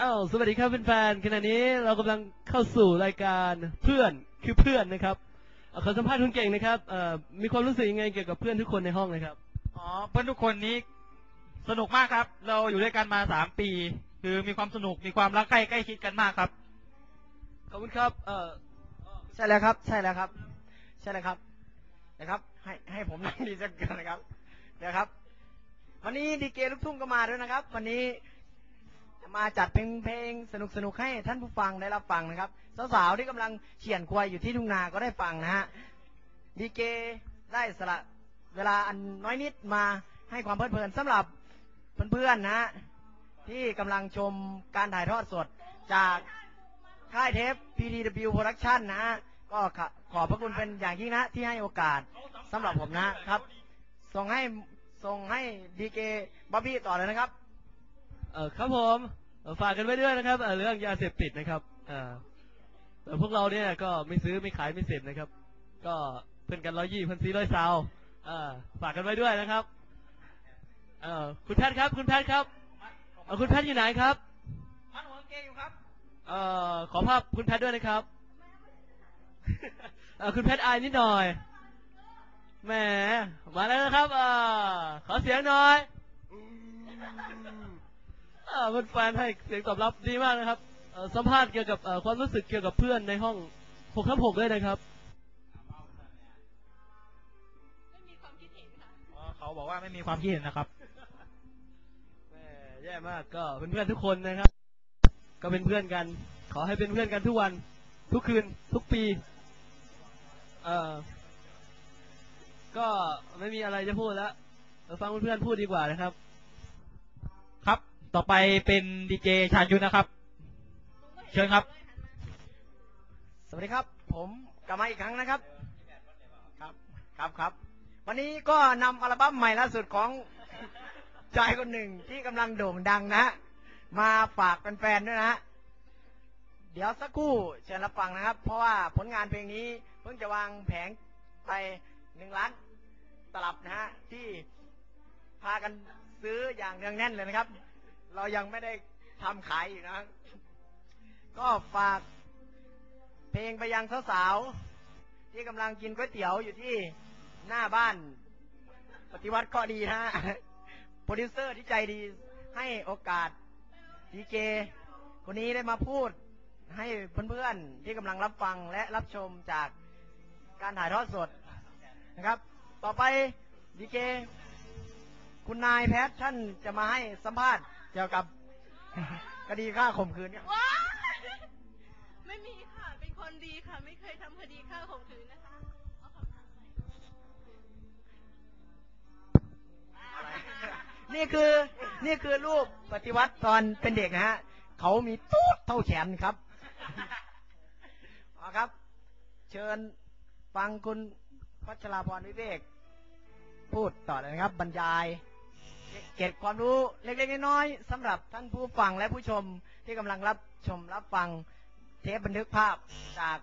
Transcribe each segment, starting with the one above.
อ้าวสวัสดีครับแฟนๆขณะนี้เรากำลังเข้าสู่รายการเพื่อนคือเพื่อนนะครับเอ่อขอสัมภาษณ์คุณเก่งนะครับเอ่อมีความรู้สึกยังไงเกี่ยวกับเพื่อนทุกคนในห้องนะครับ อ๋อเพื่อนทุกคนนี้สนุกมากครับ เราอยู่ด้วยกันมาสามปี คือมีความสนุกมีความรักใกล้ใกล้ชิดกันมากครับ ขอบคุณครับเอ่อใช่แล้วครับ ใช่แล้วครับ ใช่แล้วครับนะครับ ให้ให้ผมนั่งดีสักกันนะครับเดี๋ยวครับ วันนี้ดีเกลูกทุ่งก็มาด้วยนะครับ วันนี้จะ มาจัดเพลงเพลงสนุกสนุกๆให้ท่านผู้ฟังได้รับฟังนะครับ สาวๆที่กำลังเขียนควายอยู่ที่ทุ่งนาก็ได้ฟังนะฮะดีเกได้สละเวลาอันน้อยนิดมาให้ความเพลิดเพลินสำหรับเพื่อนๆนะฮะที่กำลังชมการถ่ายทอดสดจากค่ายเทป PTW Production นะฮะก็ขอขอบพระคุณเป็นอย่างยิ่งนะที่ให้โอกาสสำหรับผมนะครับ ส่งให้ส่งให้ดีเกบ๊อบบี้ต่อเลยนะครับ เออครับผม ฝากกันไว้ด้วยนะครับเอ่อเรื่องยาเสพติดนะครับเอ่อแต่พวกเราเนี่ยก็ไม่ซื้อไม่ขายไม่เสพนะครับ ก็เพื่อนกันร้อยยี่พันสี่ร้อยซาวเอ่อฝากกันไว้ด้วยนะครับเอ่อคุณแพทย์ครับ คุณแพทย์ครับเอ่อคุณแพทย์อยู่ไหนครับมันหัวเกอยู่ครับเอ่อขอภาพคุณแพทย์ด้วยนะครับเอ่อคุณแพทย์อายนิดหน่อยแหมมาแล้วนะครับเอ่อขอเสียงหน่อยเอ่อ แฟนๆให้เสียงตอบรับดีมากนะครับเอ่อสัมภาษณ์เกี่ยวกับเอ่อความรู้สึกเกี่ยวกับเพื่อนในห้อง6ทับ6ด้วยนะครับ ไม่มีความคิดเห็นค่ะ อ๋อเขาบอกว่าไม่มีความคิดเห็นนะครับแหมแย่มากก็เป็นเพื่อนทุกคนนะครับ ก็เป็นเพื่อนกัน ขอให้เป็นเพื่อนกันทุกวัน ทุกคืน ทุกปี เอ่อ ก็ไม่มีอะไรจะพูดแล้วเออฟังเพื่อนๆพูดดีกว่านะครับครับ ต่อไปเป็นดีเจชาญยุทธนะครับ เชิญครับ สวัสดีครับ ผมกลับมาอีกครั้งนะครับ ครับครับครับ วันนี้ก็นำอัลบั้มใหม่ล่าสุดของชายคนหนึ่งที่กำลังโด่งดังนะ มาฝากแฟนๆด้วยนะฮะเดี๋ยวสักครู่เชิญรับฟังนะครับ เพราะว่าผลงานเพลงนี้เพิ่งจะวางแผงไปหนึ่งล้านตลับนะฮะที่พากันซื้ออย่างเนืองแน่นเลยนะครับ เรายังไม่ได้ทำขายอยู่นะ ก็ฝากเพลงไปยังสาวๆที่กำลังกินก๋วยเตี๋ยวอยู่ที่หน้าบ้าน ปฏิวัติก็ดีนะฮะโปรดิวเซอร์ที่ใจดีให้โอกาสดีเจคนนี้ได้มาพูดให้เพื่อนๆที่กำลังรับฟังและรับชมจากการถ่ายทอดสดนะครับ ต่อไปดีเจคุณนายแพทย์ท่านจะมาให้สัมภาษณ์ เกี่ยวกับ คดีฆ่าข่มขืนเนี่ยว้ายไม่มีค่ะ เป็นคนดีค่ะ ไม่เคยทำคดีฆ่าข่มขืนนะคะ เอาคำถามใหม่นี่คือนี่คือรูปปฏิวัติตอนเป็นเด็กนะฮะ เขามีตูดเท่าแขนครับเอาครับ เชิญฟังคุณพัชราพรวิเวก พูดต่อเลยนะครับ บรรยาย เก็บความรู้เล็ก ๆ น้อยๆสำหรับท่านผู้ฟังและผู้ชมที่กำลังรับชมรับฟังเทปบันทึกภาพจาก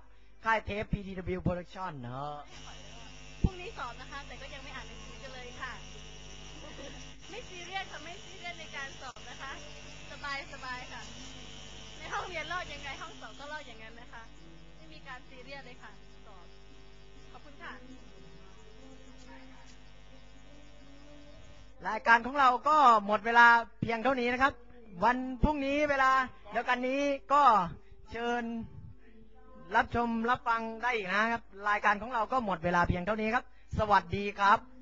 ค่ายเทป PTW Production เนอะพรุ่งนี้สอบนะคะ แต่ก็ยังไม่อ่านหนังสือกันเลยค่ะ ไม่ซีเรียสค่ะไม่ซีเรียสในการสอบนะคะ สบายสบายค่ะ ในห้องเรียนรอดยังไงห้องสอบก็รอดอย่างนั้นนะคะ ไม่มีการซีเรียสเลยค่ะ สอบ ขอบคุณค่ะ รายการของเราก็หมดเวลาเพียงเท่านี้นะครับ วันพรุ่งนี้เวลาเดียวกันนี้ก็เชิญรับชมรับฟังได้อีกนะครับ รายการของเราก็หมดเวลาเพียงเท่านี้ครับ สวัสดีครับ